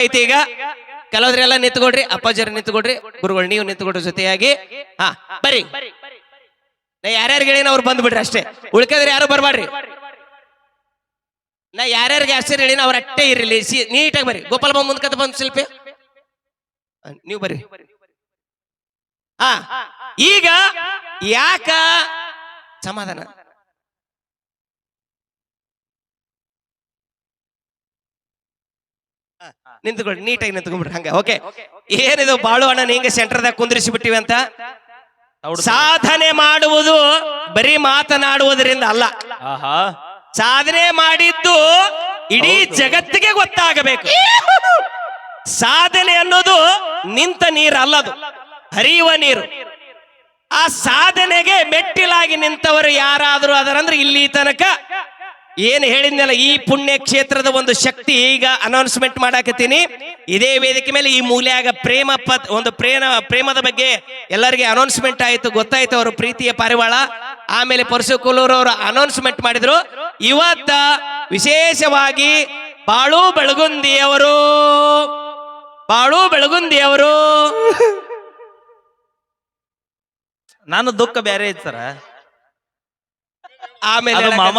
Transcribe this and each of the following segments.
ಐತಿ ಈಗ? ಕೆಲವ್ರೆಲ್ಲ ನಿಂತ್ಕೊಡ್ರಿ ಅಪ್ಪಾಜಿಯವ್ರು ನಿಂತ್ಕೊಡ್ರಿ ಗುರುಗಳು ನೀವು ನಿಂತ್ಕೊಡ್ರಿ ಜೊತೆಯಾಗಿ. ಹಾ ಬರ್ರಿ ನಾ ಯಾರ್ಯಾರಿಗೆ ಹೇಳಿನ ಅವ್ರು ಬಂದ್ಬಿಡ್ರಿ ಅಷ್ಟೇ. ಉಳ್ಕದ್ರೆ ಯಾರು ಬರ್ಬಾಡ್ರಿ? ನಾ ಯಾರ್ಯಾರಿಗೆ ಹೆಸರು ಹೇಳಿನ ಅವ್ರ ಅಟ್ಟೆ ಇರಲಿ. ಸಿ, ನೀಟಾಗಿ ಬರ್ರಿ ಗೋಪಾಲ ಬಾಬು ಮುಂದ್ಕತ್ ಬಂದ್ ಶಿಲ್ಪಿ. ನೀವು ಬರ್ರಿ ಹಾ, ಈಗ ಯಾಕ? ಸಮಾಧಾನ. ನಿಂತ್ಕೊಳ್ರಿ ನೀಟಾಗಿ ನಿಂತ್ಕೊಂಡ್ಬಿಡ್ರಿ ಹಂಗೆ. ಓಕೆ ಏನಿದು ಬಾಳು ಅಣ್ಣ ಹಿಂಗೆ ಸೆಂಟರ್ದಾಗ ಕುಂದ್ರಿಸಿ ಬಿಟ್ಟಿವಿ ಅಂತ? ಸಾಧನೆ ಮಾಡುವುದು ಬರೀ ಮಾತನಾಡುವುದರಿಂದ ಅಲ್ಲ. ಆಹಾ. ಸಾಧನೆ ಮಾಡಿದ್ದು ಇಡೀ ಜಗತ್ತಿಗೆ ಗೊತ್ತಾಗಬೇಕು. ಸಾಧನೆ ಅನ್ನೋದು ನಿಂತ ನೀರು ಅಲ್ಲದು ಹರಿಯುವ ನೀರು. ಆ ಸಾಧನೆಗೆ ಮೆಟ್ಟಿಲಾಗಿ ನಿಂತವರು ಯಾರಾದರೂ ಅದರಂದ್ರೆ ಇಲ್ಲಿ ತನಕ ಏನು ಹೇಳಿದ್ನಲ್ಲ ಈ ಪುಣ್ಯ ಕ್ಷೇತ್ರದ ಒಂದು ಶಕ್ತಿ ಈಗ ಅನೌನ್ಸ್ಮೆಂಟ್ ಮಾಡಾಕತ್ತೀನಿ. ಇದೇ ವೇದಿಕೆ ಮೇಲೆ ಈ ಮೂಲ್ಯಾಗ ಪ್ರೇಮ ಪತ್ ಒಂದು ಪ್ರೇಮ ಪ್ರೇಮದ ಬಗ್ಗೆ ಎಲ್ಲರಿಗೆ ಅನೌನ್ಸ್ಮೆಂಟ್ ಆಯಿತು ಗೊತ್ತಾಯ್ತು ಅವರು ಪ್ರೀತಿಯ ಪಾರಿವಾಳ. ಆಮೇಲೆ ಪರಶು ಕೊಲ್ಲೂರು ಅವರು ಅನೌನ್ಸ್ಮೆಂಟ್ ಮಾಡಿದ್ರು. ಇವತ್ತ ವಿಶೇಷವಾಗಿ ಬಾಳು ಬೆಳಗುಂದಿಯವರು ಬಾಳು ಬೆಳಗುಂದಿಯವರು ನಾನು ದುಃಖ ಬೇರೆ ಐತ್ ಸರ. ಆಮೇಲೆ ಮಾಮ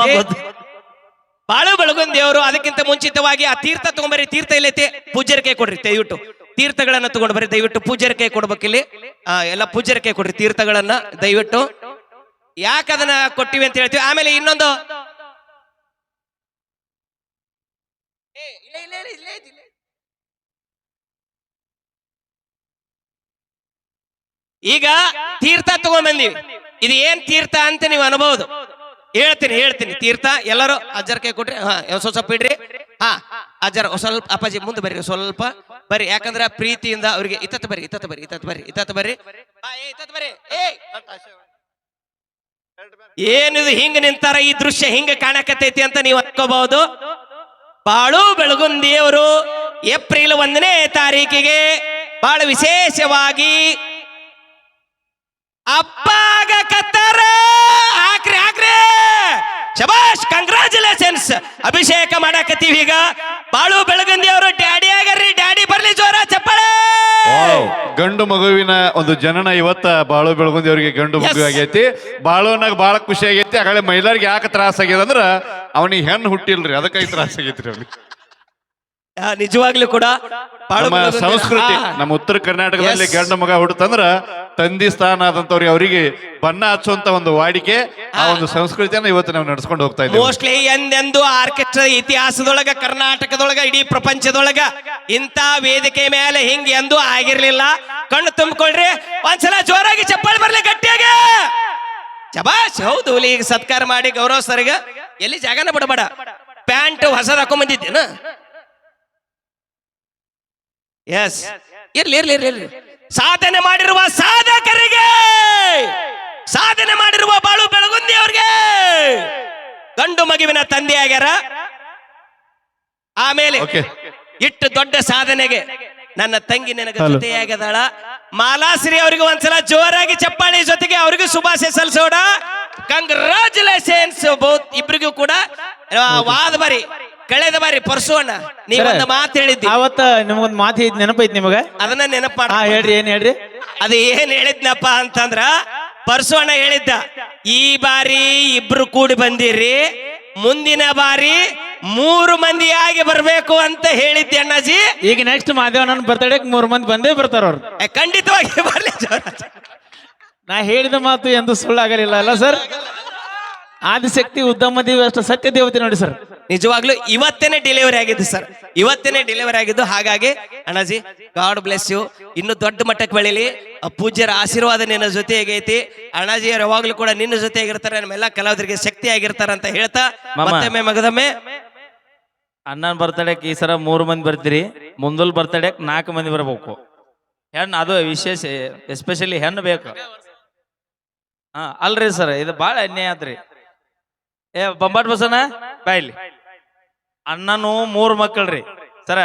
ಹೇಳಕತ್ತಿ, ಬೆಳಗುನ್ ದೇವರು ಅದಕ್ಕಿಂತ ಮುಂಚಿತವಾಗಿ ಆ ತೀರ್ಥ ತಗೊಂಡ್ಬರಿ ತೀರ್ಥ ಇಲ್ಲೈತೆ ಪೂಜಾರಿ ಕೊಡ್ರಿ ದಯವಿಟ್ಟು. ತೀರ್ಥಗಳನ್ನ ತಗೊಂಡು ಬರ್ರಿ ದಯವಿಟ್ಟು ಪೂಜಾರಿ ಕೈ ಕೊಡ್ಬೇಕಿಲ್ಲಿ ಎಲ್ಲ ಪೂಜಾರಿ ಕೈ ಕೊಡ್ರಿ ತೀರ್ಥಗಳನ್ನ ದಯವಿಟ್ಟು. ಯಾಕೆ ಅದನ್ನ ಕೊಟ್ಟಿವಿ ಅಂತ ಹೇಳ್ತೀವಿ? ಆಮೇಲೆ ಇನ್ನೊಂದು. ಈಗ ತೀರ್ಥ ತಗೊಂಡ್ ಬಂದಿವಿ. ಇದು ಏನ್ ತೀರ್ಥ ಅಂತ ನೀವು ಅನ್ಬಹುದು ಹೇಳ್ತೀನಿ ಹೇಳ್ತೀನಿ. ತೀರ್ಥ, ಎಲ್ಲರೂ ಅಜ್ಜರ ಕೈ ಕೊಟ್ರಿ. ಹಾ ಸ್ವಲ್ಪ ಸ್ವಲ್ಪ ಇಡ್ರಿ. ಹಾ, ಅಜ್ಜರ್ ಸ್ವಲ್ಪ ಅಪ್ಪಾಜಿ, ಮುಂದೆ ಬರ್ರಿ, ಸ್ವಲ್ಪ ಬರ್ರಿ. ಯಾಕಂದ್ರೆ ಪ್ರೀತಿಯಿಂದ ಅವ್ರಿಗೆ ಇತ್ತತ್ ಬರ್ರಿ ಇತ್ತತ್ ಬರ್ರಿ ಇತ್ತತ್ ಬರ್ರಿ ಇತ್ತತ್ ಬರ್ರಿ. ಏನಿದು ಹಿಂಗ ನಿಂತಾರ? ಈ ದೃಶ್ಯ ಹಿಂಗ ಕಾಣಕತ್ತೈತಿ ಅಂತ ನೀವು ಅನ್ಕೋಬಹುದು. ಬಾಳು ಬೆಳಗುಂದಿಯವರು ಏಪ್ರಿಲ್ ಒಂದನೇ ತಾರೀಕಿಗೆ ಬಹಳ ವಿಶೇಷವಾಗಿ ಶಬಾಷ್ ಕಂಗ್ರಾಚುಲೇಷನ್ಸ್ ಅಭಿಷೇಕ ಮಾಡಾಕತ್ತೀವಿ ಈಗ. ಬಾಳು ಬೆಳಗಂದಿ ಅವರು ಡ್ಯಾಡಿ ಆಗರ್ರಿ ಡ್ಯಾಡಿ ಬರ್ಲಿ ಜೋರ ಚಪ್ಪಾಳೆ. ಗಂಡು ಮಗುವಿನ ಒಂದು ಜನನ ಇವತ್ತ ಬಾಳು ಬೆಳಗುಂದಿ ಅವರಿಗೆ ಗಂಡು ಮಗು. ಆಗೈತಿ. ಬಾಳುನಾಗ ಬಾಳ ಖುಷಿ ಆಗೈತಿ. ಆಗಲೇ ಮಹಿಳೆಯರಿಗೆ ಯಾಕೆ ತ್ರಾಸ ಆಗ್ಯದ ಅಂದ್ರ ಅವನಿಗೆ ಹೆಣ್ಣು ಹುಟ್ಟಿಲ್ರಿ ಅದಕ್ಕಾಗಿ ತ್ರಾಸ ಆಗೈತ್ರಿ ಅವ್ನಿಗೆ. ಆ, ನಿಜವಾಗ್ಲೂ ಕೂಡ ನಮ್ಮ ಸಂಸ್ಕೃತಿ ಆ, ನಮ್ಮ ಉತ್ತರ ಕರ್ನಾಟಕದಲ್ಲಿ Yes. ಗಂಡು ಮಗ ಹುಡುತಂದ್ರ ತಂದಿ ಸ್ಥಾನ ಆದಂತವ್ರಿಗೆ ಅವರಿಗೆ ಬಣ್ಣ ಹಚ್ಚುವಂತ ಒಂದು ವಾಡಿಕೆ ಆ ಒಂದು ಸಂಸ್ಕೃತಿಯನ್ನ ಇವತ್ತು ನಾವು ನಡ್ಸ್ಕೊಂಡು ಹೋಗ್ತಾ ಇದ್ದೀವಿ. ಮೋಸ್ಟ್ಲಿ ಎಂದೆಂದು ಆರ್ಕೆಸ್ಟ್ರಾ ಇತಿಹಾಸದೊಳಗ ಕರ್ನಾಟಕದೊಳಗ ಇಡೀ ಪ್ರಪಂಚದೊಳಗ ಇಂತ ವೇದಿಕೆ ಮೇಲೆ ಹಿಂಗ್ ಎಂದೂ ಆಗಿರ್ಲಿಲ್ಲ. ಕಣ್ಣು ತುಂಬಿಕೊಳ್ರಿ ಒಂದ್ಸಲ ಜೋರಾಗಿ ಚಪ್ಪಾಳೆ ಬರ್ಲಿ ಗಟ್ಟಿಯಾಗಿ. ಶಬಾಷ್ ಹೌದು ಇಲ್ಲಿ ಈಗ ಸತ್ಕಾರ ಮಾಡಿ ಗೌರವ ಸರ್ಗ. ಎಲ್ಲಿ ಜಾಗನ ಬಿಡಬೇಡ. ಪ್ಯಾಂಟ್ ಹೊಸದ ಹಾಕೊಂಡ್ ಬಂದಿದ್ದೇನ? ಎಸ್ ಇರ್ಲಿ ಇರ್ಲಿ ಇರ್ಲಿ ಇರ್ಲಿ. ಸಾಧನೆ ಮಾಡಿರುವ ಸಾಧಕರಿಗೆ ಸಾಧನೆ ಮಾಡಿರುವ ಬಾಳು ಬೆಳಗುಂದಿ ಅವ್ರಿಗೆ ಗಂಡು ಮಗುವಿನ ತಂದೆ ಆಗ್ಯಾರ ಆಮೇಲೆ ಇಷ್ಟು ಇಟ್ಟು ದೊಡ್ಡ ಸಾಧನೆಗೆ ನನ್ನ ತಂಗಿ ನಿನಗೆ ಜೊತೆಯಾಗದಾಳ ಮಾಲಾಶ್ರೀ ಅವರಿಗೆ ಒಂದ್ಸಲ ಜೋರಾಗಿ ಚಪ್ಪಾಳಿ ಜೊತೆಗೆ ಅವ್ರಿಗೂ ಶುಭಾಶಯ ಸಲ್ಲಿಸೋಣ. ಕಂಗ್ರಾಚುಲೇಷನ್ಸ್ ಬಹುತ್ ಇಬ್ರಿಗೂ ಕೂಡ. ವಾದ ಬಾರಿ. ಕಳೆದ ಬಾರಿ ಪರ್ಸೋಣ ನೀವೊಂದು ಮಾತು ಹೇಳಿದ್ದಿ. ಅವತ್ತ ನಿಮಗೊಂದು ಮಾತು ಐತಿ ನೆನಪೈತಿ ನಿಮಗ? ಅದನ್ನ ನೆನಪು ಹಾ ಹೇಳ್ರಿ ಏನ್ ಹೇಳ್ರಿ? ಅದು ಏನ್ ಹೇಳಿದ್ನಪ್ಪ ಅಂತಂದ್ರ ಪರ್ಸೋಣ ಹೇಳಿದ್ದ ಈ ಬಾರಿ ಇಬ್ರು ಕೂಡಿ ಬಂದಿರಿ ಮುಂದಿನ ಬಾರಿ ಮೂರು ಮಂದಿಯಾಗಿ ಬರ್ಬೇಕು ಅಂತ ಹೇಳಿದ್ದೆ ಅಣ್ಣಾಜಿ. ಈಗ ನೆಕ್ಸ್ಟ್ ಮಾದೇವಣ್ಣನ ಬರ್ತಡೇ ಮೂರ್ ಮಂದಿ ಬಂದೇ ಬರ್ತಾರ ಅವ್ರು. ಏ, ಖಂಡಿತವಾಗಿ ಬರ್ಲಿ. ನಾ ಹೇಳಿದ ಮಾತು ಎಂದು ಸುಳ್ಳಾಗಲಿಲ್ಲ ಅಲ್ಲ ಸರ್ ಆದಿಶಕ್ತಿ ಉದ್ದಮ ದೇವಿ ಅಷ್ಟು ಸತ್ಯ ದೇವತೆ ನೋಡಿ ಸರ್. ನಿಜವಾಗ್ಲೂ ಇವತ್ತೇನೆ ಡೆಲಿವರಿ ಆಗಿದ್ದು ಸರ್. ಇವತ್ತೇನೆ ಡೆಲಿವರಿ ಆಗಿದ್ದು ಹಾಗಾಗಿ ಅಣ್ಣಾಜಿ ಗಾಡ್ ಬ್ಲೆಸ್ ಯು ಇನ್ನು ದೊಡ್ಡ ಮಟ್ಟಕ್ಕೆ ಬೆಳೀಲಿ. ಆ ಪೂಜ್ಯರ ಆಶೀರ್ವಾದ ನಿನ್ನ ಜೊತೆ ಐತಿ ಅಣ್ಣಾಜಿ ಯಾವಾಗ್ಲೂ ಕೂಡ ನಿನ್ನ ಜೊತೆಗಿರ್ತಾರೆ ನಮ್ಮೆಲ್ಲ ಕಲಾವಿದರಿಗೆ ಶಕ್ತಿ ಆಗಿರ್ತಾರೆ ಅಂತ ಹೇಳ್ತಾ ಮತ್ತೆ ಮತ್ತೊಮ್ಮೆ ಮಗದೊಮ್ಮೆ. ಅಣ್ಣನ ಬರ್ತಡೇಕ್ ಈ ಸರ ಮೂರು ಮಂದಿ ಬರ್ತೀರಿ. ಮುಂದಲ್ ಬರ್ತಡೇಕ್ ನಾಲ್ಕು ಮಂದಿ ಬರಬೇಕು. ಹೆಣ್ಣು ಅದು ವಿಶೇಷ ಎಸ್ಪೆಷಲಿ ಹೆಣ್ಣು ಬೇಕು. ಹಾ ಅಲ್ರಿ ಸರ್ ಇದು ಭಾಳ ಅನ್ಯಾಯ ಆತ್ರಿ. ಏ ಬೊಂಬಾಟ್ ಬಸನ ಬಾಯ್ಲಿ ಅಣ್ಣನು ಮೂರು ಮಕ್ಕಳ್ರಿ. ಸರ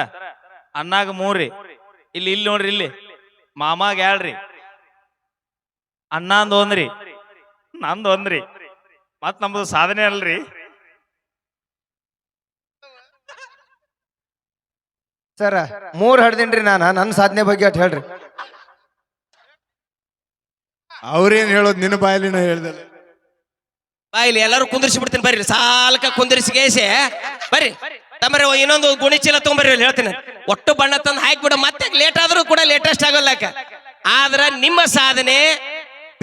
ಅಣ್ಣಾಗ ಮೂರಿ. ಇಲ್ಲಿ ಇಲ್ಲಿ ನೋಡ್ರಿ ಇಲ್ಲಿ. ಮಾಮಾಗ ಹೇಳ್ರಿ ಅಣ್ಣಂದು ಒಂದ್ರಿ. ನಂದು ಒಂದ್ರಿ. ಮತ್ ನಮ್ದು ಸಾಧನೆ ಅಲ್ರಿ. ಸರ ಮೂರ್ ಹಡ್ದೇನ್ರಿ ನಾನು. ನನ್ನ ಸಾಧನೆ ಬಗ್ಗೆ ಅಟ್ ಹೇಳ್ರಿ. ಅವ್ರೇನ್ ಹೇಳೋದು ನಿನ್ನ ಬಾಯಲಿನ ಹೇಳ್ದಲ್ಲ. ಬಾಯಿಲಿ ಎಲ್ಲರೂ ಕುಂದಿರಿಸಿ ಬಿಡ್ತೀನಿ ಬರ್ರಿ. ಸಾಲ್ಕ ಕುಂದಿರಿಸಿ ಗೇಸೆ. ಬರ್ರಿ. ತಮ್ಮರೆ ಇನ್ನೊಂದು ಗುಣಿಚೀಲ ತಗೊಂಬರ್ರಿ ಇಲ್ಲಿ ಹೇಳ್ತೀನಿ. ಒಟ್ಟು ಬಣ್ಣ ತಂದು ಹಾಕಿಬಿಡ. ಮತ್ತೆ ಲೇಟ್ ಆದರೂ ಕೂಡ ಲೇಟೆಸ್ಟ್ ಆಗೋಲ್ಲಕ ಆದ್ರ ನಿಮ್ಮ ಸಾಧನೆ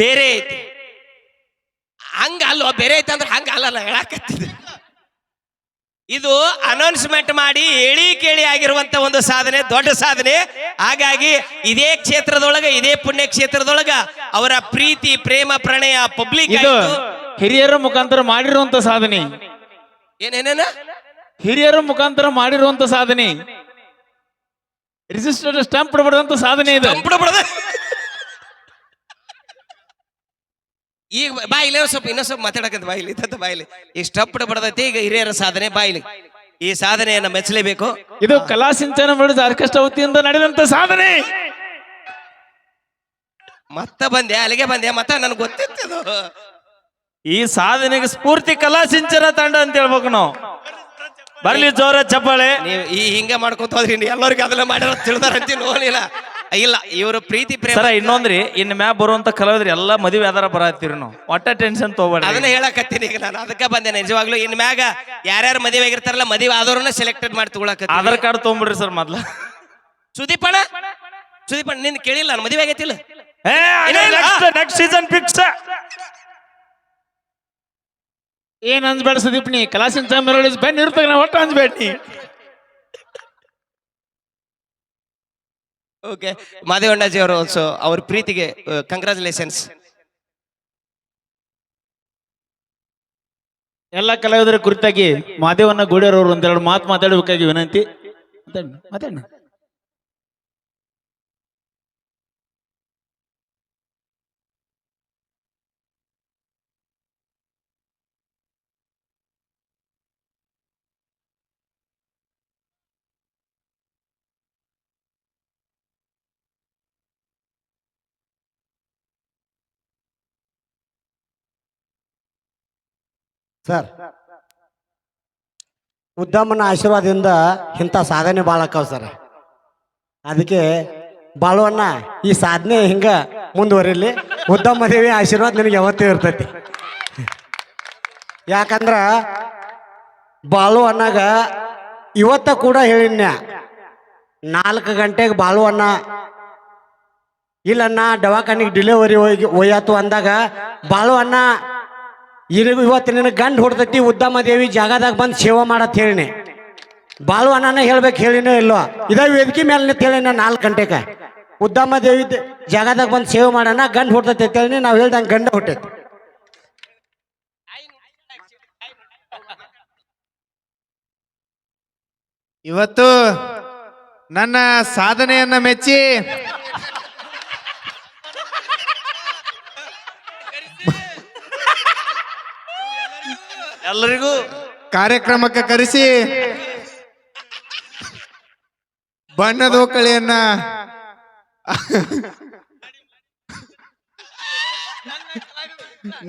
ಬೇರೆ ಐತಿ. ಹಂಗ ಅಲ್ವ? ಬೇರೆ ಐತೆ ಅಂದ್ರೆ ಹಂಗ ಅಲ್ಲಲ್ಲ ಹೇಳಕತ್ತಿದೆ ಇದು ಅನೌನ್ಸ್ಮೆಂಟ್ ಮಾಡಿ ಹೇಳಿ ಕೇಳಿ ಆಗಿರುವಂತ ಒಂದು ಸಾಧನೆ ದೊಡ್ಡ ಸಾಧನೆ. ಹಾಗಾಗಿ ಇದೇ ಕ್ಷೇತ್ರದೊಳಗ ಇದೇ ಪುಣ್ಯ ಕ್ಷೇತ್ರದೊಳಗ ಅವರ ಪ್ರೀತಿ ಪ್ರೇಮ ಪ್ರಣಯ ಪಬ್ಲಿಕ್ ಹಿರಿಯರ ಮುಖಾಂತರ ಮಾಡಿರುವಂತ ಸಾಧನೆ. ಏನೇನೇನ ಹಿರಿಯರ ಮುಖಾಂತರ ಮಾಡಿರುವಂತ ಸಾಧನೆ. ರಿಜಿಸ್ಟರ್ಡ್ ಸ್ಟಾಂಪ್ ಪಡೆದಂತ ಸಾಧನೆ ಇದು. ಈಗ ಬಾಯಿಲಿ ಸ್ವಲ್ಪ ಇನ್ನೊಂದ್ ಸ್ವಲ್ಪ ಮಾತಾಡಕಂತ ಬಾಯಿಲಿ ಇದ್ದಂತ ಬಾಯಿಲಿ ಈಗ ಸ್ಟಪ್ ಬಡದೈತಿ ಈಗ ಹಿರಿಯರ ಸಾಧನೆ ಬಾಯಿಲಿ ಈ ಸಾಧನೆಯನ್ನ ಮೆಚ್ಚಲೇಬೇಕು. ಇದು ಕಲಾ ಸಿಂಚನ ಮಾಡಿದ ಆರ್ಕೆಸ್ಟ್ರಾ ವತಿಯಿಂದ ನಡೆದಂತ ಸಾಧನೆ. ಮತ್ತ ಬಂದೆ ಅಲ್ಲಿಗೆ ಬಂದೆ ಮತ್ತ ನನ್ಗೆ ಗೊತ್ತಿತ್ತು. ಈ ಸಾಧನೆಗೆ ಸ್ಫೂರ್ತಿ ಕಲಾ ಸಿಂಚನ ತಂಡ ಅಂತ ಹೇಳ್ಬೇಕು ನಾವು. ಬರ್ಲಿ ಜೋರ ಚಪ್ಪಾಳೆ. ನೀವು ಈ ಹಿಂಗೆ ಮಾಡ್ಕೊತ ಹೋದ್ರಿ ಎಲ್ಲರಿಗೂ ಅದನ್ನ ಮಾಡ್ಯಾರ ತಿಳಿದಾರ ಅಂತ ನೋಡಿಲ್ಲ ಇಲ್ಲ ಇವರು ಪ್ರೀತಿ ಪ್ರೇಮ. ಸರ ಇನ್ನೊಂದ್ರಿ ಇನ್ ಮ್ಯಾಪ್ ಬರುವಂತ ಕಲಾವಿದ್ರಿ ಎಲ್ಲ ಮದುವೆ ಆಧಾರ ಬರತ್ತೀರಿ ನಾವು. ಒಟ್ಟ ಟೆನ್ಷನ್ ತಗೋಬೇಡ ಅದನ್ನ ಹೇಳಕತ್ತೀನಿ ಈಗ ನಾನು. ಅದಕ್ಕೆ ಬಂದೆ ನಿಜವಾಗ್ಲೂ ಇನ್ ಮ್ಯಾಗ ಯಾರ್ಯಾರು ಮದುವೆ ಆಗಿರ್ತಾರಲ್ಲ ಮದುವೆ ಆದವ್ರನ್ನ ಸೆಲೆಕ್ಟೆಡ್ ಮಾಡಿ ತಗೊಳಕ ಆಧಾರ್ ಕಾರ್ಡ್ ತಗೊಂಬಿಡ್ರಿ ಸರ್ ಮೊದ್ಲ. ಸುದೀಪಣ್ಣ? ಸುದೀಪಣ್ಣ ನಿನ್ ಕೇಳಿಲ್ಲ ನಾನು ಮದುವೆ ಆಗೈತಿಲ್ಲ. ನೆಕ್ಸ್ಟ್ ನೆಕ್ಸ್ಟ್ ಸೀಸನ್ ಫಿಕ್ಸ್ ಏನ್ ಅನ್ಸ್ಬೇಡ ಸುದೀಪ್ ನೀ? ಕಲಾಸಿನ ಮೆರವಣಿಗೆ ಬೆನ್ ಇರ್ತದೆ ನಾ ಒಟ್ಟು ಅನ್ಸ್ಬೇಡ ನೀ. ಓಕೆ ಮಾದೇವಣ್ಣಾಜಿ ಅವರು ಸೊ ಅವ್ರ ಪ್ರೀತಿಗೆ ಕಂಗ್ರ್ಯಾಚುಲೇಷನ್ಸ್ ಎಲ್ಲ ಕಲಾವಿದರ ಕುರಿತಾಗಿ ಮಾದೇವಣ್ಣ ಗೋಡೆಯರವರು ಒಂದೆರಡು ಮಾತು ಮಾತಾಡಬೇಕಾಗಿ ವಿನಂತಿ. ಮಾತಾಡ ಮಾತಾಡ ಸರ್, ಉದ್ದಮ್ಮನ ಆಶೀರ್ವಾದದಿಂದ ಇಂಥ ಸಾಧನೆ ಭಾಳ ಆಕಾವ ಸರ್. ಅದಕ್ಕೆ ಬಾಳುವಣ್ಣ, ಈ ಸಾಧನೆ ಹಿಂಗ ಮುಂದುವರಿಲಿ. ಉದ್ದಮ್ಮ ದೇವಿ ಆಶೀರ್ವಾದ ನಿನಗೆ ಯಾವತ್ತೂ ಇರ್ತೈತಿ. ಯಾಕಂದ್ರ ಬಾಳು ಅಣ್ಣಗ ಇವತ್ತ ಕೂಡ ಹೇಳಿನ್ಯ, ನಾಲ್ಕು ಗಂಟೆಗೆ ಬಾಳು ಅಣ್ಣ ಇಲ್ಲಣ್ಣ, ದವಾಖಾನಿಗೆ ಡಿಲಿವರಿ ಹೋಗಿ ಹೋಯಾತು ಅಂದಾಗ ಬಾಳು ಅಣ್ಣ ಇನ್ನು ಇವತ್ತು ನಿನ್ನ ಗಂಡು ಹೊಡ್ತೈತಿ ಉದ್ದಮ ದೇವಿ ಜಾಗದಾಗ ಬಂದು ಸೇವೆ ಮಾಡತ್ ಹೇಳಿನಿ. ಬಾಳು ಅಣ್ಣನ ಹೇಳ್ಬೇಕು ಹೇಳಿನೋ ಇಲ್ವೋ ಇದೇ ವೇದಿಕೆ ಮೇಲೆ ನಿಂತ ಹೇಳಿನ ನಾಲ್ಕು ಗಂಟೆಗೆ ಉದ್ದಮ್ಮ ದೇವಿ ಜಾಗದಾಗ ಬಂದು ಸೇವೆ ಮಾಡೋಣ, ಗಂಡು ಹೊಡ್ತೈತಿ ಅಂತ ಹೇಳಿ ನಾವು ಹೇಳ್ದಂಗೆ ಗಂಡ ಹೊಟ್ಟೈತಿ ಇವತ್ತು ನನ್ನ ಸಾಧನೆಯನ್ನ ಮೆಚ್ಚಿ ಎಲ್ಲರಿಗೂ ಕಾರ್ಯಕ್ರಮಕ್ಕೆ ಕರೆಸಿ ಬಣ್ಣದ ಕಳೆಯನ್ನ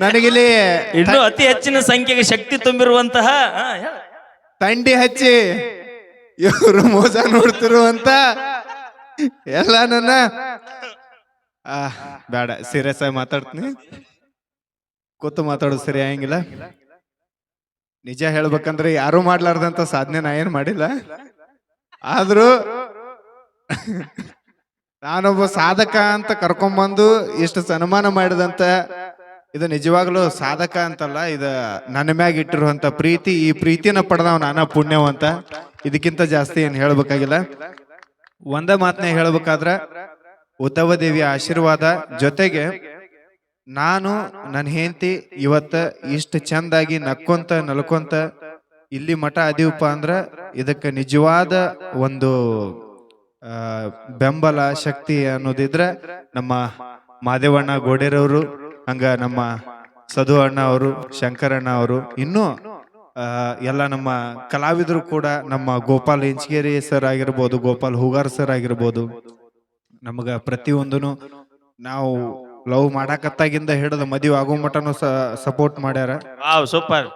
ನನಗಿಲ್ಲಿ ಇನ್ನು ಅತಿ ಹೆಚ್ಚಿನ ಸಂಖ್ಯೆಗೆ ಶಕ್ತಿ ತುಂಬಿರುವಂತಹ ಹಾ, ಹೇಳು. ತಂಡಿ ಹಚ್ಚಿ ಇವರು ಮೋಸ ನೋಡ್ತಿರುವಂತ ಎಲ್ಲ ನನ್ನ ಆ, ಬೇಡ ಸೀರಿಯಸ್ ಆಗಿ ಮಾತಾಡ್ತೀನಿ ಕೂತು ಮಾತಾಡೋದು ಸರಿ ಆಗಂಗಿಲ್ಲ ನಿಜ ಹೇಳ್ಬೇಕಂದ್ರೆ ಯಾರು ಮಾಡ್ಲಾರ್ದಂತ ಸಾಧನೆ ನಾ ಏನ್ ಮಾಡಿಲ್ಲ. ಆದ್ರೂ ನಾನೊಬ್ಬ ಸಾಧಕ ಅಂತ ಕರ್ಕೊಂಬಂದು ಇಷ್ಟು ಸನ್ಮಾನ ಮಾಡಿದಂತ ಇದು ನಿಜವಾಗ್ಲೂ ಸಾಧಕ ಅಂತಲ್ಲ, ಇದು ನನ್ನ ಮ್ಯಾಗ ಇಟ್ಟಿರುವಂತ ಪ್ರೀತಿ, ಈ ಪ್ರೀತಿನ ಪಡೆದವ್ ನಾನ ಪುಣ್ಯವಂತ ಇದಕ್ಕಿಂತ ಜಾಸ್ತಿ ಏನ್ ಹೇಳ್ಬೇಕಾಗಿಲ್ಲ. ಒಂದ ಮಾತನ್ನ ಹೇಳ್ಬೇಕಾದ್ರ ಉದ್ದವ ದೇವಿಯ ಆಶೀರ್ವಾದ ಜೊತೆಗೆ ನಾನು ನನ್ನ ಹೆಂಡತಿ ಇವತ್ತ ಇಷ್ಟು ಚಂದಾಗಿ ನಕ್ಕೊಂತ, ನಲ್ಕೊಂತ, ಇಲ್ಲಿ ಮಠ ಅದೀವಪ್ಪ ಅಂದ್ರ ಇದಕ್ಕೆ ನಿಜವಾದ ಒಂದು ಬೆಂಬಲ, ಶಕ್ತಿ ಅನ್ನೋದಿದ್ರೆ ನಮ್ಮ ಮಾದೇವಣ್ಣ ಗೋಡೆರವರು, ಹಂಗ ನಮ್ಮ ಸದು ಅಣ್ಣ ಅವರು ಶಂಕರಣ್ಣ ಅವರು, ಇನ್ನೂ ಎಲ್ಲ ನಮ್ಮ ಕಲಾವಿದರು ಕೂಡ ನಮ್ಮ ಗೋಪಾಲ್ ಇಂಚಗೇರಿ ಸರ್ ಆಗಿರ್ಬೋದು, ಗೋಪಾಲ್ ಹೂಗಾರ್ ಸರ್ ಆಗಿರ್ಬೋದು, ನಮಗ ಪ್ರತಿಯೊಂದನು ನಾವು ಲವ್ ಮಾಡಾಕತ್ತಾಗಿಂದ ಹಿಡಿದು ಮದುವೆ ಆಗೋ ಮಟನು ಸಪೋರ್ಟ್ ಮಾಡ್ಯಾರ. Wow super.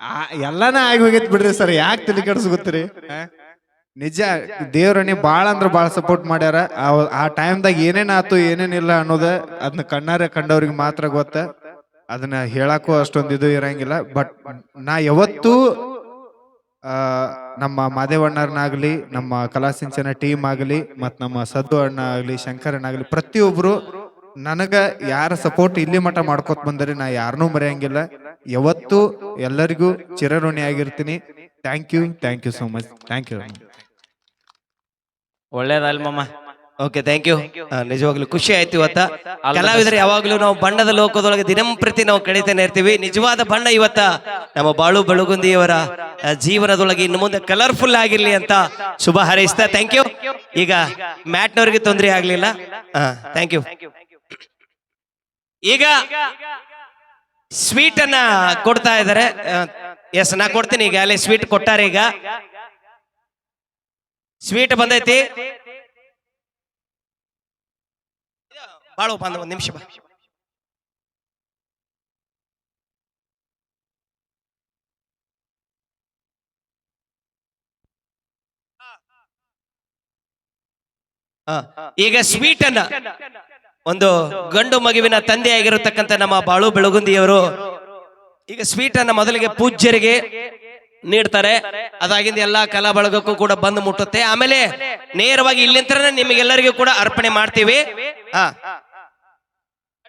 ಆ- ಎಲ್ಲಾನ ಆಗಿ ಹೋಗೈತ್ ಬಿಡ್ರಿ ಸರ್ ಯಾಕೆ ತಲೆ ಕೆಡಿಸ್ಕೊತೀರಿ ನಿಜ ದೇವ್ರನಿ ಬಾಳ ಅಂದ್ರ ಬಾಳ ಸಪೋರ್ಟ್ ಮಾಡ್ಯಾರ. ಆ- ಆ ಟೈಮ್ದಾಗ ಏನೇನ್ ಆತು ಏನೇನಿಲ್ಲ ಅನ್ನೋದ ಅದನ್ನ ಕಣ್ಣಾರೆ ಕಂಡವ್ರಿಗೆ ಮಾತ್ರ ಗೊತ್ತ. ಅದನ್ನ ಹೇಳಕ್ಕೂ ಅಷ್ಟೊಂದು ಇದು ಇರಂಗಿಲ್ಲ. ಬಟ್ ನಾ ಯಾವತ್ತೂ ಆ ನಮ್ಮ ಮಾದೇವಣ್ಣರನ್ನಾಗಲಿ, ನಮ್ಮ ಕಲಾಸಿಂಚನ ಟೀಮ್ ಆಗಲಿ, ಮತ್ತು ನಮ್ಮ ಸದ್ದು ಅಣ್ಣ ಆಗಲಿ ಶಂಕರಣ್ಣ ಆಗ್ಲಿ ಪ್ರತಿಯೊಬ್ರು ನನಗ ಯಾರ ಸಪೋರ್ಟ್ ಇಲ್ಲಿ ಮಠ ಮಾಡ್ಕೊತ ಬಂದರೆ ನಾ ಯಾರನ್ನೂ ಮರೆಯಂಗಿಲ್ಲ. ಯಾವತ್ತೂ ಎಲ್ಲರಿಗೂ ಚಿರಋಣಿ ಆಗಿರ್ತೀನಿ. Thank you thank you so much thank you ಒಳ್ಳೇದಲ್ ಮಾಮ. ಓಕೆ ಥ್ಯಾಂಕ್ ಯು ನಿಜವಾಗ್ಲೂ ಖುಷಿ ಆಯ್ತು ಇವತ್ತ. ಕಲಾವಿದರು ಯಾವಾಗ್ಲೂ ನಾವು ಬಣ್ಣದ ಲೋಕದೊಳಗೆ ದಿನಂಪ್ರತಿ ನಾವು ಕಳೀತಾನೆ ಇರ್ತೀವಿ. ನಿಜವಾದ ಬಣ್ಣ ಇವತ್ತ. ನಮ್ಮ ಬಾಳು ಬಳುಗುಂದಿಯವರ ಜೀವನದೊಳಗೆ ಇನ್ನು ಮುಂದೆ ಕಲರ್ಫುಲ್ ಆಗಿರ್ಲಿ ಅಂತ ಶುಭ ಹಾರೈಸ್ತಾ ಥ್ಯಾಂಕ್ ಯು ಈಗ ಮ್ಯಾಟ್ನವ್ರಿಗೆ ತೊಂದರೆ ಆಗ್ಲಿಲ್ಲ. ಥ್ಯಾಂಕ್ ಯು ಈಗ ಸ್ವೀಟ್ ಅನ್ನ ಕೊಡ್ತಾ ಇದಾರೆ ಎಸ್ ನಾ ಕೊಡ್ತೀನಿ. ಈಗ. ಅಲ್ಲಿ ಸ್ವೀಟ್ ಕೊಟ್ಟಾರೆ ಈಗ ಸ್ವೀಟ್ ಬಂದೈತಿ. ಬಾಳು ಅಂದ್ರೆ ಒಂದು ನಿಮಿಷ ಬಾ. ಈಗ ಸ್ವೀಟ್ ಅನ್ನ ಒಂದು ಗಂಡು ಮಗುವಿನ ತಂದೆ ಆಗಿರತಕ್ಕಂತ ನಮ್ಮ ಬಾಳು ಬೆಳಗುಂದಿಯವರು ಈಗ ಸ್ವೀಟ್ ಅನ್ನ ಮೊದಲಿಗೆ ಪೂಜ್ಯರಿಗೆ ನೀಡ್ತಾರೆ. ಅದಾಗಿಂದ ಎಲ್ಲಾ ಕಲಾ ಬಳಗಕ್ಕೂ ಕೂಡ ಬಂದು ಮುಟ್ಟುತ್ತೆ. ಆಮೇಲೆ ನೇರವಾಗಿ ಇಲ್ಲಿಂತ್ರ ನಿಮಗೆಲ್ಲರಿಗೂ ಕೂಡ ಅರ್ಪಣೆ ಮಾಡ್ತೀವಿ. ಹಾ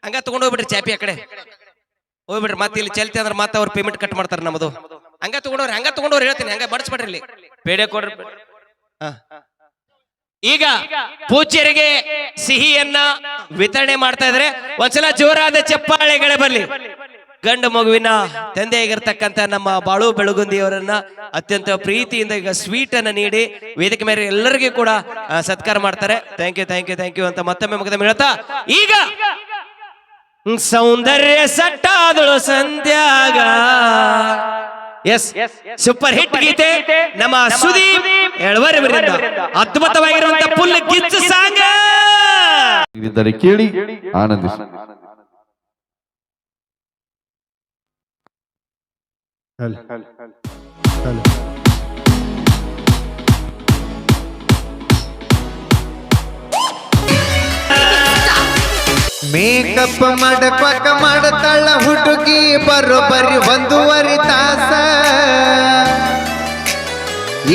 ಹಂಗ ತಗೊಂಡ್ ಹೋಗ್ಬಿಡ್ರಿ ಚಾಪಿ ಆ ಕಡೆ. ಹೋಗ್ಬಿಡ್ರಿ ಮತ್ತೆ ಇಲ್ಲಿ ಚಲ್ತಿ ಅಂದ್ರೆ ಮತ್ತೆ ಅವ್ರು ಪೇಮೆಂಟ್ ಕಟ್ ಮಾಡ್ತಾರೆ ನಮ್ಮದು ಹಂಗ ತಗೊಂಡವ್ರಿ ಹಂಗ ತಗೊಂಡವ್ರು ಹೇಳ್ತೀನಿ ಹಂಗ ಬಡಿಸ್ಬೇಡ್ರಿ ಇಲ್ಲಿ. ಬೇಡ ಕೊಡ್ರಿ ಹಾ. ಈಗ ಪೂಜ್ಯರಿಗೆ ಸಿಹಿಯನ್ನ ವಿತರಣೆ ಮಾಡ್ತಾ ಇದ್ರೆ ಒಂದ್ಸಲ ಜೋರಾದ ಚಪ್ಪಾಳೆಗಳೇ ಬರ್ಲಿ. ಗಂಡು ಮಗುವಿನ ತಂದೆಯಾಗಿರ್ತಕ್ಕಂಥ ನಮ್ಮ ಬಾಳು ಬೆಳಗುಂದಿಯವರನ್ನ ಅತ್ಯಂತ ಪ್ರೀತಿಯಿಂದ ಈಗ ಸ್ವೀಟ್ ಅನ್ನ ನೀಡಿ ವೇದಿಕೆ ಮೇಲೆ ಎಲ್ಲರಿಗೂ ಕೂಡ ಸತ್ಕಾರ ಮಾಡ್ತಾರೆ. Thank you thank you thank you ಅಂತ ಮತ್ತೊಮ್ಮೆ ಮುಗಿದ ಹೇಳ್ತಾ ಈಗ ಸೌಂದರ್ಯ ಸಟ್ಟಾದಳು ಸಂಧ್ಯಾಗ. ಎಸ್ ಸೂಪರ್ ಹಿಟ್ ಗೀತೆ. ನಮ್ಮ ಸುದೀಪ್ ಎಳವರಿವರಿಂದ ಅದ್ಭುತವಾಗಿರುವಂತ ಫುಲ್ ಗಿಚ್ಚ ಸಾಂಗ್. ಇದ್ದಾರೆ ಕೇಳಿ ಆನಂದಿಸಿ. ಮೇಕಪ್ ಮಡಪಕ ಮಾಡತಾಳ ಹುಡುಗಿ ಬರೋಬ್ಬರಿ ಒಂದೂವರೆ ತಾಸ.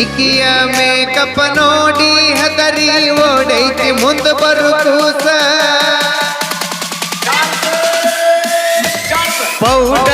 ಈಕಿಯ ಮೇಕಪ್ ನೋಡಿ ಹದರಿ ಓಡೈತಿ ಮುಂದೆ ಬರು ಕೂಸ ಪೌಡರ್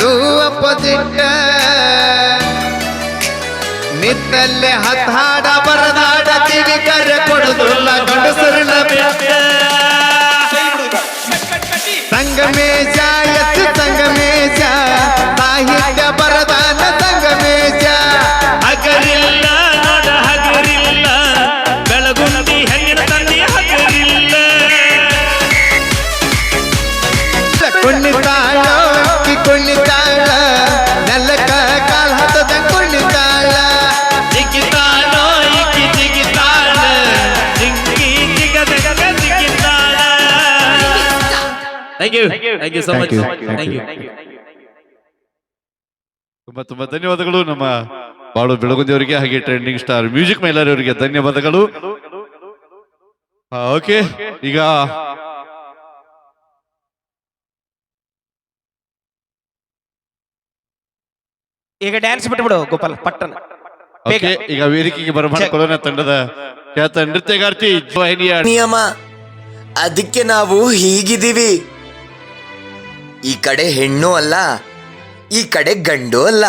गल्ले हथा thank you so much thank you ತುಂಬಾ ತುಂಬಾ ಧನ್ಯವಾದಗಳು ನಮ್ಮ ಬಾಳು ಬೆಳಗುಂದಿ ಅವರಿಗೆ ಹಾಗೆ ಟ್ರೆಂಡಿಂಗ್ ಸ್ಟಾರ್ ಮ್ಯೂಸಿಕ್ ಮೈಲಾರಿ ಅವರಿಗೆ ಧನ್ಯವಾದಗಳು ಓಕೆ ಈಗ ಈಗ ಡ್ಯಾನ್ಸ್ ಬಿಟ್ಬಿಡು ಗೋಪಾಲ್ ಪಟ್ಟಣ. ಓಕೆ ಈಗ ವೇದಿಕೆಗೆ ಬರಮಾಡಿಕೊಳ್ಳೋಣ ತಂಡದ ಖ್ಯಾತ ನೃತ್ಯಗಾರ್ತಿ ನಿಯಮ ಅದಕ್ಕೆ ನಾವು ಹೀಗಿದ್ದೀವಿ. ಈ ಕಡೆ ಹೆಣ್ಣು ಅಲ್ಲ, ಈ ಕಡೆ ಗಂಡು ಅಲ್ಲ.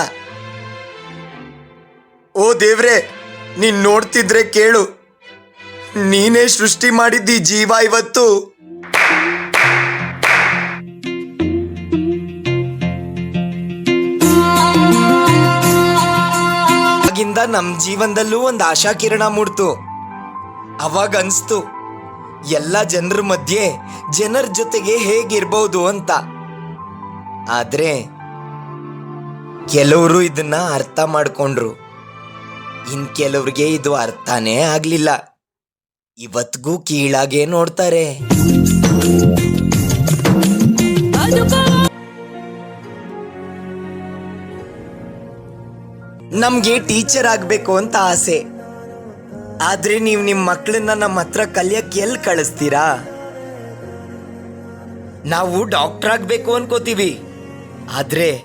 ಓ ದೇವ್ರೆ, ನೀನ್ ನೋಡ್ತಿದ್ರೆ ಕೇಳು. ನೀನೇ ಸೃಷ್ಟಿ ಮಾಡಿದ್ದಿ ಜೀವ ಇವತ್ತು. ಆಗಿಂದ ನಮ್ ಜೀವನದಲ್ಲೂ ಒಂದು ಆಶಾ ಕಿರಣ ಮೂಡ್ತು. ಅವಾಗ ಅನ್ಸ್ತು, ಎಲ್ಲ ಜನರ ಮಧ್ಯೆ ಜನರ ಜೊತೆಗೆ ಹೇಗಿರ್ಬೋದು ಅಂತ. ಆದ್ರೆ ಕೆಲವರು ಇದನ್ನ ಅರ್ಥ ಮಾಡ್ಕೊಂಡ್ರು. ಇನ್ ಕೆಲವ್ರಿಗೆ ಇದು ಅರ್ಥನೇ ಆಗ್ಲಿಲ್ಲ. ಇವತ್ಗೂ ಕೀಳಾಗೆ ನೋಡ್ತಾರೆ. ನಮ್ಗೆ ಟೀಚರ್ ಆಗ್ಬೇಕು ಅಂತ ಆಸೆ. ಆದ್ರೆ ನೀವು ನಿಮ್ ಮಕ್ಕಳನ್ನ ನಮ್ಮ ಹತ್ರ ಕಲಿಯಕ್ ಎಲ್ಲಿ ಕಳಿಸ್ತೀರಾ? ನಾವು ಡಾಕ್ಟರ್ ಆಗ್ಬೇಕು ಅನ್ಕೋತೀವಿ. ಆದ್ರೆ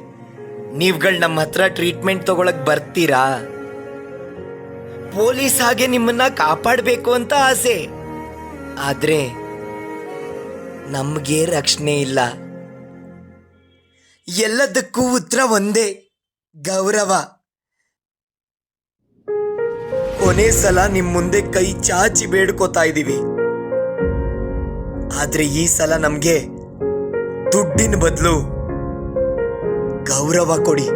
ನೀವುಗಳು ನಮ್ಮ ಹತ್ರ ಟ್ರೀಟ್ಮೆಂಟ್ ತಗೊಳಕ್ ಬರ್ತೀರಾ? ಪೊಲೀಸ್ ಹಾಗೆ ನಿಮ್ಮನ್ನ ಕಾಪಾಡಬೇಕು ಅಂತ ಆಸೆ. ಆದ್ರೆ ನಮ್ಗೆ ರಕ್ಷಣೆ ಇಲ್ಲ. ಎಲ್ಲದಕ್ಕೂ ಉತ್ತರ ಒಂದೇ, ಗೌರವ. ಕೊನೆ ಸಲ ನಿಮ್ ಮುಂದೆ ಕೈ ಚಾಚಿ ಬೇಡ್ಕೋತಾ ಇದೀವಿ. ಆದ್ರೆ ಈ ಸಲ ನಮ್ಗೆ ದುಡ್ಡಿನ ಬದಲು ಗೌರವ ಕೊಡಿ.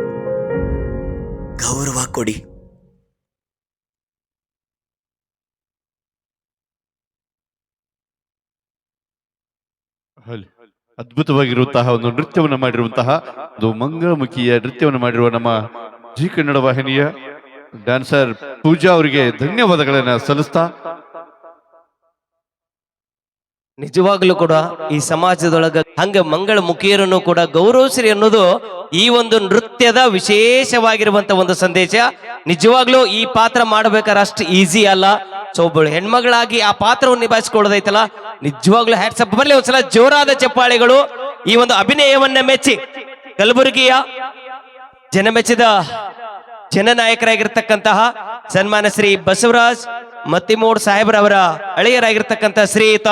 ಗೌರವ ಕೊಡಿ. ಅದ್ಭುತವಾಗಿರುವಂತಹ ಒಂದು ನೃತ್ಯವನ್ನು ಮಾಡಿರುವಂತಹ ಒಂದು ಮಂಗಳಮುಖಿಯ ನೃತ್ಯವನ್ನು ಮಾಡಿರುವ ನಮ್ಮ ಜಿ ಕನ್ನಡ ವಾಹಿನಿಯ ಡ್ಯಾನ್ಸರ್ ಪೂಜಾ ಅವರಿಗೆ ಧನ್ಯವಾದಗಳನ್ನ ಸಲ್ಲಿಸ್ತಾ ನಿಜವಾಗ್ಲೂ ಕೂಡ ಈ ಸಮಾಜದೊಳಗ ಹಂಗ ಮಂಗಳ ಮುಖಿಯರನ್ನು ಕೂಡ ಗೌರವಿಸ್ರಿ ಅನ್ನೋದು ಈ ಒಂದು ನೃತ್ಯದ ವಿಶೇಷವಾಗಿರುವಂತ ಒಂದು ಸಂದೇಶ. ನಿಜವಾಗ್ಲೂ ಈ ಪಾತ್ರ ಮಾಡ್ಬೇಕಾದ್ರೆ ಅಷ್ಟು ಈಸಿ ಅಲ್ಲ. ಒಬ್ಬಳು ಹೆಣ್ಮಗಳಾಗಿ ಆ ಪಾತ್ರವನ್ನು ನಿಭಾಯಿಸ್ಕೊಳ್ಳೋದೈತಲ್ಲ, ನಿಜವಾಗ್ಲೂ ಹ್ಯಾಟ್ಸಪ್ ಬರ್ಲಿ ಒಂದ್ಸಲ ಜೋರಾದ ಚಪ್ಪಾಳೆಗಳು ಈ ಒಂದು ಅಭಿನಯವನ್ನ ಮೆಚ್ಚಿ. ಕಲಬುರಗಿಯ ಜನಮೆಚ್ಚಿದ ಜನನಾಯಕರಾಗಿರ್ತಕ್ಕಂತಹ ಸನ್ಮಾನ ಶ್ರೀ ಬಸವರಾಜ್ ಮತ್ತಿಮೋಡ್ ಸಾಹೇಬ್ರವರ ಅಳಿಯರಾಗಿರ್ತಕ್ಕಂತಹ ಶ್ರೀಯುತ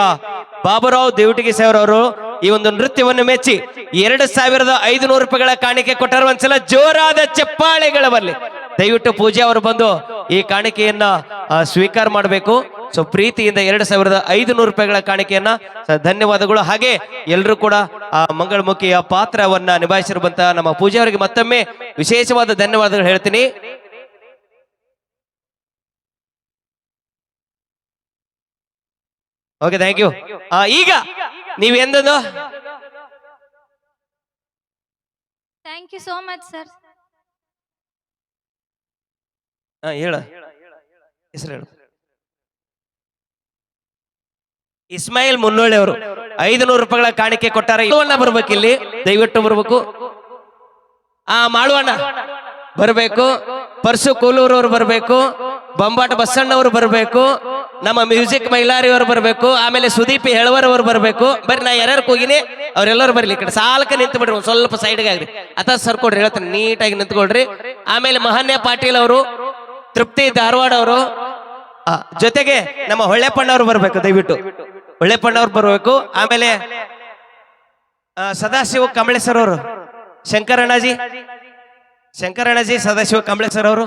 ಬಾಬುರಾವ್ ದೇವಟಿಗೆ ಸೇವರವರು ಈ ಒಂದು ನೃತ್ಯವನ್ನು ಮೆಚ್ಚಿ ಎರಡು ಸಾವಿರದ ಐದುನೂರು ರೂಪಾಯಿಗಳ ಕಾಣಿಕೆ ಕೊಟ್ಟರು. ಒಂದ್ಸಲ ಜೋರಾದ ಚಪ್ಪಾಳೆಗಳ ಬರಲಿ ದಯವಿಟ್ಟು ಪೂಜೆ ಅವರು ಬಂದು ಈ ಕಾಣಿಕೆಯನ್ನ ಸ್ವೀಕಾರ ಮಾಡಬೇಕು. ಸೊ, ಪ್ರೀತಿಯಿಂದ ಎರಡು ಸಾವಿರದ ಐದುನೂರು ರೂಪಾಯಿಗಳ ಕಾಣಿಕೆಯನ್ನ ಧನ್ಯವಾದಗಳು. ಹಾಗೆ ಎಲ್ಲರೂ ಕೂಡ, ಆ, ಮಂಗಳಮುಖಿಯ ಪಾತ್ರವನ್ನ ನಿಭಾಯಿಸಿರುವಂತಹ ನಮ್ಮ ಪೂಜೆ ಅವರಿಗೆ ಮತ್ತೊಮ್ಮೆ ವಿಶೇಷವಾದ ಧನ್ಯವಾದಗಳು ಹೇಳ್ತೀನಿ. ಓಕೆ ಥ್ಯಾಂಕ್ ಯು ಈಗ ನೀವು ಎಂದನು thank you so much sir ಹಾ ಹೇಳ. ಹೆಸರು ಹೇಳು. ಇಸ್ಮಾಯಿಲ್ ಮುನ್ನೋಳ್ಳಿ ಅವರು ಐದು ನೂರು ರೂಪಾಯಿಗಳ ಕಾಣಿಕೆ ಕೊಟ್ಟಾರ. ಬರ್ಬೇಕು ಇಲ್ಲಿ ದಯವಿಟ್ಟು ಬರ್ಬೇಕು. ಆ ಮಾಳುವಣ್ಣ. ಬರ್ಬೇಕು. ಪರ್ಸು ಕೂಲೂರವ್ರು ಬರಬೇಕು. ಬೊಂಬಾಟ ಬಸಣ್ಣವ್ರು ಬರಬೇಕು. ನಮ್ಮ ಮ್ಯೂಸಿಕ್ ಮೈಲಾರಿ ಅವರು ಬರಬೇಕು. ಆಮೇಲೆ ಸುದೀಪ್ ಹೇಳುವರವ್ರು ಬರಬೇಕು. ಬರೀ ಬರ್ರಿ, ನಾ ಯಾರ್ಯಾರು ಹೋಗಿನಿ ಅವ್ರೆಲ್ಲರೂ ಬರ್ಲಿ ಕಡೆ. ಸಾಲಕ್ಕೆ ನಿಂತು ಬಿಡ್ರಿ ಒಂದು ಸ್ವಲ್ಪ ಸೈಡ್ಗೆ ಆಗ್ರಿ. ಅಥ ಸರ್ಕೊಡ್ರಿ ಹೇಳ್ತೀನಿ, ನೀಟಾಗಿ ನಿಂತ್ಕೊಳ್ರಿ. ಆಮೇಲೆ ಮಹನ್ಯ ಪಾಟೀಲ್ ಅವರು, ತೃಪ್ತಿ ಧಾರವಾಡ ಅವರು. ಜೊತೆಗೆ ನಮ್ಮ ಹೊಳ್ಳೆಪ್ಪಣ್ಣವ್ರು ಬರಬೇಕು, ದಯವಿಟ್ಟು. ಹೊಳ್ಳೆಪ್ಪಣ್ಣವ್ರು ಬರಬೇಕು. ಆಮೇಲೆ ಸದಾಶಿವ ಕಮಳೇಶ್ವರ ಅವರು. ಶಂಕರಣ್ಣಜಿ. ಶಂಕರಣ್ಣಜಿ ಸದಾಶಿವ ಸರ್ ಅವರು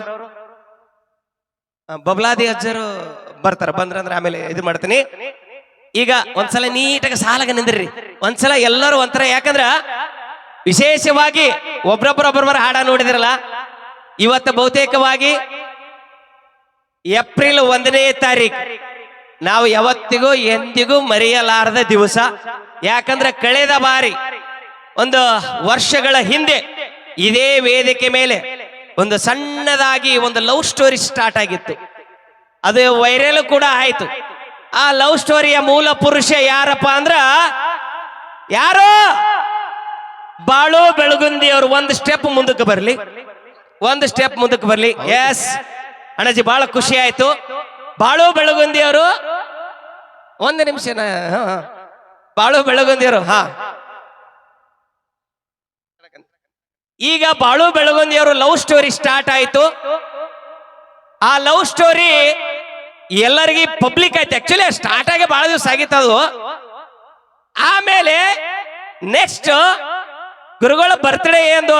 ಬಬ್ಲಾದಿ ಅಜ್ಜರು ಬರ್ತಾರ, ಬಂದ್ರಂದ್ರೆ ಆಮೇಲೆ ಇದು ಮಾಡ್ತೀನಿ. ಈಗ ಒಂದ್ಸಲ ನೀಟಾಗಿ ಸಾಲಾಗ ನಿಂದ್ರಿ. ಒಂದ್ಸಲ ಎಲ್ಲರೂ ಒಂಥರ, ಯಾಕಂದ್ರ ವಿಶೇಷವಾಗಿ ಒಬ್ರೊಬ್ಬರೊಬ್ಬರೊಬ್ಬರ ಹಾಡ ನೋಡಿದಿರಲ್ಲ, ಇವತ್ತು ಬಹುತೇಕವಾಗಿ ಏಪ್ರಿಲ್ ಒಂದನೇ ತಾರೀಕು ನಾವು ಯಾವತ್ತಿಗೂ ಎಂದಿಗೂ ಮರೆಯಲಾರದ ದಿವಸ. ಯಾಕಂದ್ರೆ ಕಳೆದ ಬಾರಿ, ಒಂದು ವರ್ಷಗಳ ಹಿಂದೆ ಇದೇ ವೇದಿಕೆ ಮೇಲೆ ಒಂದು ಸಣ್ಣದಾಗಿ ಒಂದು ಲವ್ ಸ್ಟೋರಿ ಸ್ಟಾರ್ಟ್ ಆಗಿತ್ತು. ಅದು ವೈರಲ್ ಕೂಡ ಆಯ್ತು. ಆ ಲವ್ ಸ್ಟೋರಿಯ ಮೂಲ ಪುರುಷ ಯಾರಪ್ಪ ಅಂದ್ರ ಯಾರೋ? ಬಾಳು ಬೆಳಗುಂದಿ ಅವರು ಒಂದು ಸ್ಟೆಪ್ ಮುಂದಕ್ಕೆ ಬರಲಿ. ಒಂದು ಸ್ಟೆಪ್ ಮುಂದಕ್ಕೆ ಬರಲಿ. ಎಸ್ ಅಣ್ಣಜಿ ಬಹಳ ಖುಷಿ ಆಯ್ತು. ಬಾಳು ಬೆಳಗುಂದಿ ಅವರು ಒಂದು ನಿಮಿಷ ಬಾಳು ಬೆಳಗುಂದಿ ಅವರು ಹಾ. ಈಗ ಬಾಳು ಬೆಳಗೊಂದಿಯವರು ಲವ್ ಸ್ಟೋರಿ ಸ್ಟಾರ್ಟ್ ಆಯಿತು. ಆ ಲವ್ ಸ್ಟೋರಿ ಎಲ್ಲರಿಗೂ ಪಬ್ಲಿಕ್ ಆಯ್ತು. ಆಕ್ಚುಲಿ ಸ್ಟಾರ್ಟ್ ಆಗಿ ಬಹಳ ದಿವಸ ಆಗಿತ್ತು ಅದು. ಆಮೇಲೆ ನೆಕ್ಸ್ಟ್ ಗುರುಗಳ ಬರ್ತ್ಡೇ ಎಂದು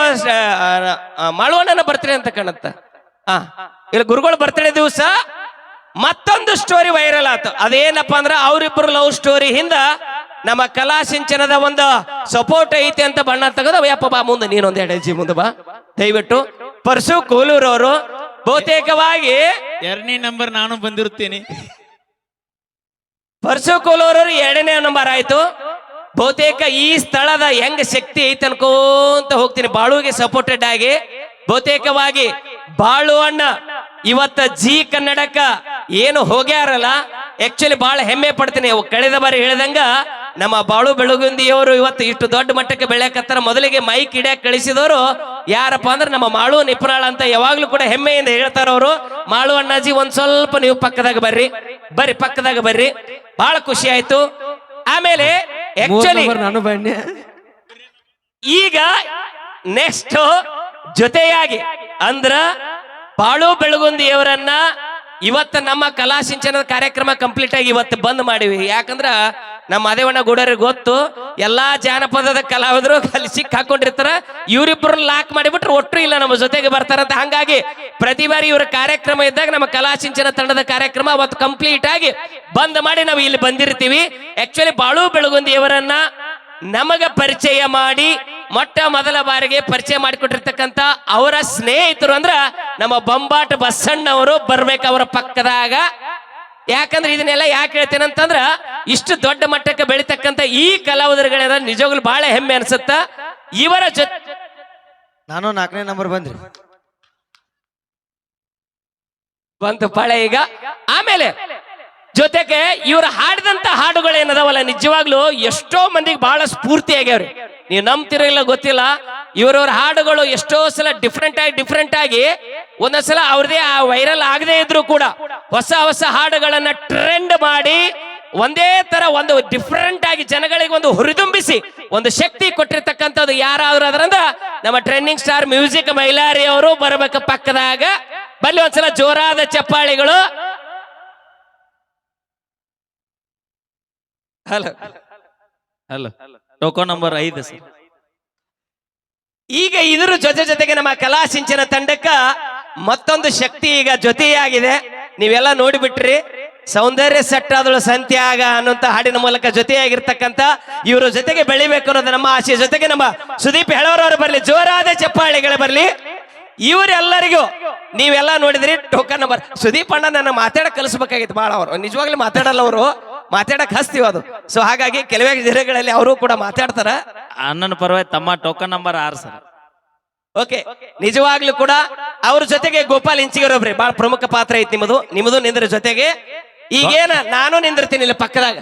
ಮಾಳುವಣ್ಣನ ಬರ್ತ್ಡೇ ಅಂತ ಕಾಣುತ್ತ. ಹಾ ಇಲ್ಲ, ಗುರುಗಳ ಬರ್ತ್ಡೇ ದಿವಸ ಮತ್ತೊಂದು ಸ್ಟೋರಿ ವೈರಲ್ ಆಯ್ತು. ಅದೇನಪ್ಪ ಅಂದ್ರೆ ಅವರಿಬ್ಬರು ಲವ್ ಸ್ಟೋರಿ ಹಿಂದ ನಮ್ಮ ಕಲಾ ಸಿಂಚನದ ಒಂದು ಸಪೋರ್ಟ್ ಐತಿ ಅಂತ ಬಣ್ಣ ತೆಗೆದು ಯಪ್ಪ ಬಾ ಮುಂದೆ ನೀನೊಂದು ಎರಡು ಹೆಜ್ಜೆ ಮುಂದೆ ಬಾ. ದಯವಿಟ್ಟು ಪರ್ಸು ಕೋಲೂರವರು ಬಹುತೇಕವಾಗಿ ಎರಡನೇ ನಂಬರ್ ನಾನು ಬಂದಿರುತ್ತೇನೆ. ಪರ್ಸು ಕೋಲೂರವರು ಎರಡನೇ ನಂಬರ್ ಆಯ್ತು. ಬಹುತೇಕ ಈ ಸ್ಥಳದ ಹೆಂಗ ಶಕ್ತಿ ಐತೆ ಅನ್ಕೋಂತ ಹೋಗ್ತೀನಿ. ಬಾಳುಗೆ ಸಪೋರ್ಟೆಡ್ ಆಗಿ ಬಹುತೇಕವಾಗಿ ಬಾಳು ಅಣ್ಣ ಇವತ್ತ ಜಿ ಕನ್ನಡಕ ಏನು ಹೋಗ್ಯಾರಲ್ಲ ಆಕ್ಚುಲಿ ಬಹಳ ಹೆಮ್ಮೆ ಪಡ್ತೀನಿ. ಕಳೆದ ಬಾರಿ ಹೇಳಿದಂಗ ನಮ್ಮ ಬಾಳು ಬೆಳಗುಂದಿಯವರು ಇವತ್ತು ಇಷ್ಟು ದೊಡ್ಡ ಮಟ್ಟಕ್ಕೆ ಬೆಳೆಯಕತ್ತಾರ. ಮೊದಲಿಗೆ ಮೈಕ್ ಹಿಡಿಯಕ್ ಕಳಿಸಿದವರು ಯಾರಪ್ಪ ಅಂದ್ರೆ ನಮ್ಮ ಮಾಳು ನಿಪ್ರಾಳ ಅಂತ ಯಾವಾಗ್ಲೂ ಕೂಡ ಹೆಮ್ಮೆಯಿಂದ ಹೇಳ್ತಾರ ಅವರು. ಮಾಳು ಅಣ್ಣಾಜಿ ಒಂದ್ ಸ್ವಲ್ಪ ನೀವು ಪಕ್ಕದಾಗ ಬರ್ರಿ ಬರ್ರಿ ಪಕ್ಕದಾಗ ಬರ್ರಿ. ಬಹಳ ಖುಷಿ ಆಯ್ತು. ಆಮೇಲೆ ಆಕ್ಚುಲಿ ಈಗ ನೆಕ್ಸ್ಟ್ ಜೊತೆಯಾಗಿ ಅಂದ್ರ ಬಾಳು ಬೆಳಗುಂದಿಯವರನ್ನ ಇವತ್ತು ನಮ್ಮ ಕಲಾ ಸಿಂಚನದ ಕಾರ್ಯಕ್ರಮ ಕಂಪ್ಲೀಟ್ ಆಗಿ ಇವತ್ತು ಬಂದ್ ಮಾಡಿವಿ. ಯಾಕಂದ್ರ ನಮ್ಮ ಅದೇವಣ್ಣ ಗೂಡರಿಗೆ ಗೊತ್ತು, ಎಲ್ಲಾ ಜಾನಪದದ ಕಲಾವಿದರು ಅಲ್ಲಿ ಸಿಕ್ಕ ಹಾಕೊಂಡಿರ್ತಾರ. ಇವರಿಬ್ಬರು ಲಾಕ್ ಮಾಡಿಬಿಟ್ರೆ ಒಟ್ಟು ಇಲ್ಲ, ನಮ್ಮ ಜೊತೆಗೆ ಬರ್ತಾರಂತ. ಹಂಗಾಗಿ ಪ್ರತಿ ಬಾರಿ ಇವ್ರ ಕಾರ್ಯಕ್ರಮ ಇದ್ದಾಗ ನಮ್ಮ ಕಲಾ ಸಿಂಚನ ತಂಡದ ಕಾರ್ಯಕ್ರಮ ಅವತ್ತು ಕಂಪ್ಲೀಟ್ ಆಗಿ ಬಂದ್ ಮಾಡಿ ನಾವು ಇಲ್ಲಿ ಬಂದಿರ್ತೀವಿ. ಆಕ್ಚುಲಿ ಬಾಳು ಬೆಳಗುಂದಿಯವರನ್ನ ನಮಗ ಪರಿಚಯ ಮಾಡಿ ಮೊಟ್ಟ ಮೊದಲ ಬಾರಿಗೆ ಪರಿಚಯ ಮಾಡಿಕೊಟ್ಟಿರ್ತಕ್ಕಂತ ಅವರ ಸ್ನೇಹಿತರು ಅಂದ್ರ ನಮ್ಮ ಬೊಂಬಾಟ ಬಸ್ಸಣ್ಣವರು ಬರ್ಬೇಕು ಅವರ ಪಕ್ಕದಾಗ. ಯಾಕಂದ್ರೆ ಇದನ್ನೆಲ್ಲ ಯಾಕೆ ಹೇಳ್ತೇನೆ ಅಂತಂದ್ರ ಇಷ್ಟು ದೊಡ್ಡ ಮಟ್ಟಕ್ಕೆ ಬೆಳಿತಕ್ಕಂತ ಈ ಕಲಾವಿದರುಗಳ ನಿಜವಾಗ್ಲು ಬಹಳ ಹೆಮ್ಮೆ ಅನ್ಸುತ್ತ. ಇವರ ಜೊತೆ ನಾನು ನಾಲ್ಕನೇ ನಂಬರ್ ಬಂದ್ರಿ. ಬಂತು ಪಳೆ ಈಗ. ಆಮೇಲೆ ಜೊತೆಗೆ ಇವ್ರು ಹಾಡಿದಂತ ಹಾಡುಗಳು ಏನದವಲ್ಲ, ನಿಜವಾಗ್ಲೂ ಎಷ್ಟೋ ಮಂದಿಗೆ ಬಹಳ ಸ್ಫೂರ್ತಿ ಆಗ್ಯಾವ್ರಿ. ನೀವು ನಂಬ್ತಿರಲಿಲ್ಲ ಗೊತ್ತಿಲ್ಲ, ಇವರವ್ರ ಹಾಡುಗಳು ಎಷ್ಟೋ ಸಲ ಡಿಫ್ರೆಂಟ್ ಆಗಿ ಡಿಫ್ರೆಂಟ್ ಆಗಿ ಒಂದೊಂದ್ಸಲ ಅವ್ರದೇ ಆ ವೈರಲ್ ಆಗದೆ ಇದ್ರು ಕೂಡ ಹೊಸ ಹೊಸ ಹಾಡುಗಳನ್ನ ಟ್ರೆಂಡ್ ಮಾಡಿ ಒಂದೇ ತರ ಒಂದು ಡಿಫ್ರೆಂಟ್ ಆಗಿ ಜನಗಳಿಗೆ ಒಂದು ಹುರಿದುಂಬಿಸಿ, ಒಂದು ಶಕ್ತಿ ಕೊಟ್ಟಿರ್ತಕ್ಕಂಥದ್ದು ಯಾರಾದ್ರೂ ಅದ್ರಂದ್ರ ನಮ್ಮ ಟ್ರೆಂಡಿಂಗ್ ಸ್ಟಾರ್ ಮ್ಯೂಸಿಕ್ ಮೈಲಾರಿ ಅವರು ಬರಬೇಕು ಪಕ್ಕದಾಗ. ಬಲ್ಲಿ ಒಂದ್ಸಲ ಜೋರಾದ ಚಪ್ಪಾಳಿಗಳು. ಹಲೋ. ಹಲೋ. ಟೋಕೋ ನಂಬರ್ ಐದು ಸರ್. ಈಗ ಇದ್ರ ಜೊತೆ ಜೊತೆಗೆ ನಮ್ಮ ಕಲಾ ಸಿಂಚನ ತಂಡಕ್ಕ ಮತ್ತೊಂದು ಶಕ್ತಿ ಈಗ ಜೊತೆಯಾಗಿದೆ. ನೀವೆಲ್ಲ ನೋಡಿಬಿಟ್ರಿ, ಸೌಂದರ್ಯ ಸೆಟ್ ಆದಳು ಸಂತ್ಯಾಗ ಅನ್ನುವಂತ ಹಾಡಿನ ಮೂಲಕ ಜೊತೆಯಾಗಿರ್ತಕ್ಕಂತ ಇವರ ಜೊತೆಗೆ ಬೆಳಿಬೇಕು ಅನ್ನೋದು ನಮ್ಮ ಆಸೆ. ಜೊತೆಗೆ ನಮ್ಮ ಸುದೀಪ್ ಹೇಳೋರವರು ಬರಲಿ, ಜೋರಾದ ಚಪ್ಪಾಳಿಗಳು ಬರಲಿ, ಇವರೆಲ್ಲರಿಗೂ ನೀವೆಲ್ಲ ನೋಡಿದ್ರಿ ಟೋಕನ್ ನಂಬರ್. ಸುದೀಪ್ ಅಣ್ಣ ನನ್ನ ಮಾತಾಡ ಕಲಿಸ್ಬೇಕಾಗಿತ್ತು. ಬಹಳ ಅವರು. ನಿಜವಾಗ್ಲೂ ಮಾತಾಡಲ್ಲ ಅವರು. ಮಾತಾಡಕ್ ಹಸ್ತಿವ ಅದು. ಸೊ ಹಾಗಾಗಿ ಕೆಲವೇ ಜಿಲ್ಲೆಗಳಲ್ಲಿ ಅವರು ಕೂಡ ಮಾತಾಡ್ತಾರ. ಅಣ್ಣನ ಪರವಾಗಿ ತಮ್ಮ ಟೋಕನ್ ನಂಬರ್ ಆರ್ ಸರ್. ಓಕೆ ನಿಜವಾಗ್ಲೂ ಕೂಡ ಅವ್ರ ಜೊತೆಗೆ ಗೋಪಾಲ್ ಇಂಚಿಗರೊಬ್ರಿ ಬಹಳ ಪ್ರಮುಖ ಪಾತ್ರ ಐತಿ ನಿಮ್ಮದು. ನಿಮ್ಮದು ನಿಂದ್ರ ಜೊತೆಗೆ. ಈಗೇನ ನಾನು ನಿಂದಿರ್ತೀನಿ ಇಲ್ಲಿ ಪಕ್ಕದಾಗ.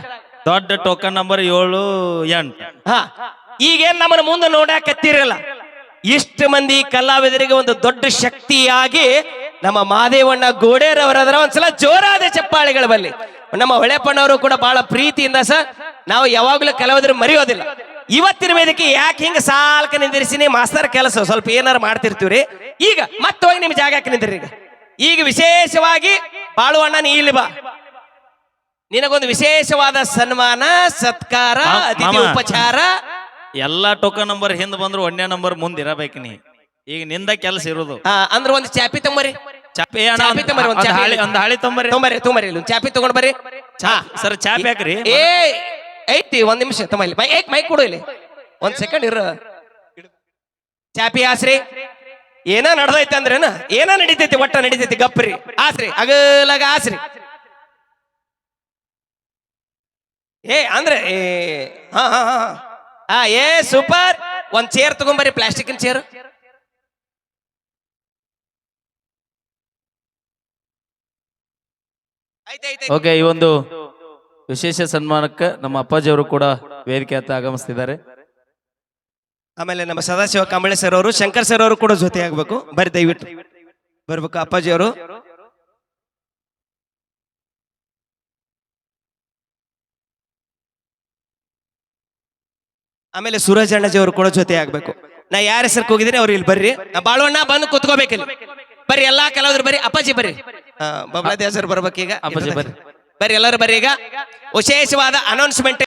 ದೊಡ್ಡ ಟೋಕನ್ ನಂಬರ್ ಏಳು ಎಂಟು. ಹಾ. ಈಗೇನ್ ನಮ್ಮನ್ನ ಮುಂದೆ ನೋಡಾಕತ್ತಿರಲ್ಲ ಇಷ್ಟು ಮಂದಿ ಕಲಾವಿದರಿಗೆ ಒಂದು ದೊಡ್ಡ ಶಕ್ತಿಯಾಗಿ ನಮ್ಮ ಮಾದೇವಣ್ಣ ಗೋಡೇರವರಾದ್ರ ಒಂದ್ಸಲ ಜೋರಾದ ಚಪ್ಪಾಳಿಗಳ ಬಲ್ಲಿ. ನಮ್ಮ ಹೊಳೆಪ್ಪನವರು ಕೂಡ ಬಹಳ ಪ್ರೀತಿಯಿಂದ ಸರ್ ನಾವು ಯಾವಾಗಲೂ ಕೆಲವದ್ರ ಮರೆಯೋದಿಲ್ಲ. ಇವತ್ತಿನ ವೇದಿಕೆ ಯಾಕೆ ಹಿಂಗ ಸಾಲ್ಕ ನಿಂದಿರಿಸಿನಿ ಮಾಸ್ತರ್ ಕೆಲಸ ಸ್ವಲ್ಪ ಏನಾರು ಮಾಡ್ತಿರ್ತೀವ್ರಿ? ಈಗ ಮತ್ತೆ ಹೋಗಿ ನಿಮ್ ಜಾಗಕ್ಕೆ ನಿಂದಿರಿ ಈಗ? ಈಗ ವಿಶೇಷವಾಗಿ ಬಾಳುವಣ್ಣ ನೀ ಇಲ್ಲಿ ಬಾ. ನಿನಗೊಂದು ವಿಶೇಷವಾದ ಸನ್ಮಾನ ಸತ್ಕಾರ ಅತಿಥಿ ಉಪಚಾರ. ಎಲ್ಲಾ ಟೋಕನ್ ನಂಬರ್ ಹಿಂದ್ ಬಂದ್ರು ಒಂದೇ ನಂಬರ್ ಮುಂದಿರಬೇಕು ನೀ. ಈಗ ನಿಂದ ಕೆಲಸ ಇರೋದು. ಅಂದ್ರೆ ಒಂದು ಚಾಪಿ ತಗೊಂಬರಿ ಚಾಪಿ ಅಣ್ಣ, ಚಾಪಿ ತಗೊಂಬರಿ ಒಂದು ಚಾಪಿ ಹಾಳಿ ಒಂದ್ ಹಾಳಿ ತೊಂಬರಿ ತೊಂಬರಿ ತೊಂಬರಿ ಇಲ್ಲಿ ಒಂದು ಚಾಪಿ ತಗೊಂಡ್ ಬರ್ರಿ. ಚಾ ಸರ್ ಚಾಪಿ ಹಾಕ್ರಿ. ಏ ಐತಿ ಒಂದ್ ನಿಮಿಷ ತಮ್ಮ ಇಲ್ಲಿ ಮೈ ಏಕ್ ಮೈಕ್ ಕೊಡು ಇಲ್ಲಿ. ಒಂದ್ ಸೆಕೆಂಡ್ ಇರ. ಚಾಪಿ ಆಸ್ರಿ ಏನ ನಡ್ದೈತೆ ಅಂದ್ರೇನ? ಏನ ನಡೀತೈತಿ ಒಟ್ಟ ನಡೀತೈತಿ ಗಪ್ರಿ. ಆಸ್ರಿ ಅಗಲಾಗ ಆಸ್ರಿ ಏ ಅಂದ್ರೆ ಏ ಹಾ ಹಾ ಹಾ ಹಾ. ಹಾ ಏ ಸೂಪರ್. ಒಂದ್ ಚೇರ್ ತಗೊಂಬರ್ರಿ ಪ್ಲಾಸ್ಟಿಕ್ ಚೇರ್ ಓಕೆ ಈ ಒಂದು ವಿಶೇಷ ಸನ್ಮಾನಕ್ಕೆ ನಮ್ಮ ಅಪ್ಪಾಜಿಯವರು ಕೂಡ ವೇದಿಕೆ ಹತ್ತ ಆಗಮಿಸ್ತಿದ್ದಾರೆ. ಆಮೇಲೆ ನಮ್ಮ ಸದಾಶಿವ ಕಂಬಳೆ ಸರ್ ಅವರು ಶಂಕರ್ ಸರ್ ಅವರು ಕೂಡ ಜೊತೆ ಆಗ್ಬೇಕು ಬರೀ ದಯವಿಟ್ಟು. ಬರ್ಬೇಕು ಅಪ್ಪಾಜಿ ಅವರು ಆಮೇಲೆ ಸೂರಜ್ ಅಣ್ಣಜಿ ಅವರು ಕೂಡ ಜೊತೆ ಆಗ್ಬೇಕು ನಾ ಯಾರ ಹೆಸರು ಹೋಗಿದ್ರೆ ಅವ್ರು ಇಲ್ಲಿ ಬರ್ರಿ. ನಾ ಬಾಳುವಣ್ಣ ಬಂದು ಕುತ್ಕೋಬೇಕಿಲ್ಲ. ಬರ್ರಿ ಎಲ್ಲಾ ಕಲಾವಿದ್ರು ಬರ್ರಿ ಅಪ್ಪಾಜಿ ಬರ್ರಿ. ಬಬಲಾದಿ ಸರ್ ಬರ್ಬೇಕೀಗ? ಅಪ್ಪಾಜಿ ಬರ್ರಿ. ಬರ್ರಿ ಎಲ್ಲರೂ ಬರ್ರಿ ಈಗ. ವಿಶೇಷವಾದ ಅನೌನ್ಸ್ಮೆಂಟ್